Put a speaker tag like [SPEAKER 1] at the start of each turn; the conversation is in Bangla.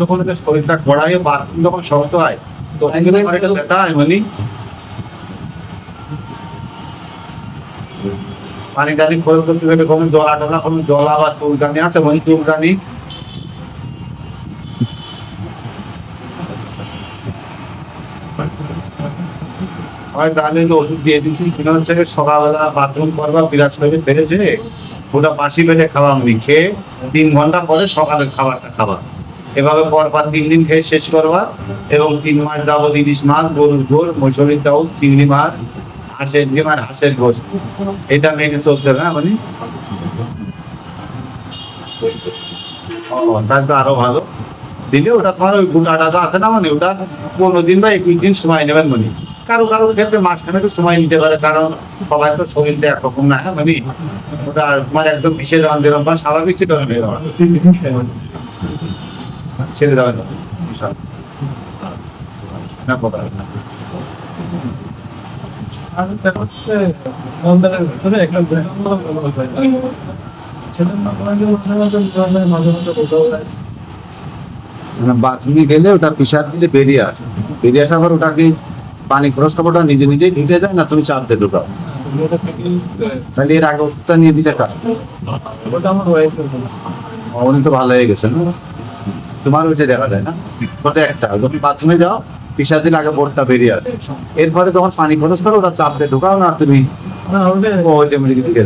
[SPEAKER 1] তোমার শরীরটা কড়াই বাথরুম যখন শক্ত হয়, তখন ব্যথা হয় মানে পানি টানি খরচ করতে গেলে কোনো জলা টলা, কোনো জলা বা চুলকানি আছে মানে চুলকানি? হয় তাহলে যে ওষুধ দিয়ে দিচ্ছি কিনা হচ্ছে সকালবেলা বাথরুম করবা বিরাট করে বেড়েছে ওটা বাসি বেড়ে খাওয়া আমি খেয়ে তিন ঘণ্টা পরে সকালের খাবারটা খাবা এভাবে পরপর তিন দিন খেয়ে শেষ করবা এবং তিন মাস যাবত ইলিশ মাছ, গরুর গোশ, মসুরির ডাউল, চিংড়ি মাছ, হাঁসের ডিম আর হাঁসের গোশ। এটা মেনে চলতে হ্যাঁ মানে তো আরও ভালো। দিলে ওটা তোমার ওই গোটাটা আছে না মানে ওটা পনেরো দিন বা একুশ দিন সময় নেবেন মানে কারও কারও ক্ষেত্রে মাঝখানে একটু সময় নিতে পারে কারণ সবাই তো শরীরটা একরকম না হ্যাঁ মানে? ওটা তোমার একদম বিশেষ রঙের বা স্বাভাবিক ছিল ছেড়ে যাবেন না বিশাল। না কথা
[SPEAKER 2] আর এটা হচ্ছে ভিতরে একটা
[SPEAKER 1] মানে বাথরুমে গেলে ওটা পিসার দিলে বেরিয়ে আসে। বেরিয়ে আসার পর ওটাকে পানি খরচ খাবারটা নিজে নিজেই ঢুকে যায় না তুমি চাপ দিয়ে ঢুকাও। তাহলে এর আগে ওষুধটা নিয়ে দিলে কার?
[SPEAKER 2] ওটা
[SPEAKER 1] উনি তো ভালো হয়ে গেছেন তোমার ওইটা দেখা যায় না? ছোট একটা। তুমি বাথরুমে যাও পিসার দিলে আগে বোর্ডটা বেরিয়ে আসে। এরপরে তখন পানি খরচ করো ওটা চাপ দিয়ে ঢুকাও না তুমি।
[SPEAKER 2] ওটা
[SPEAKER 1] অটোমেটিক ঢুকে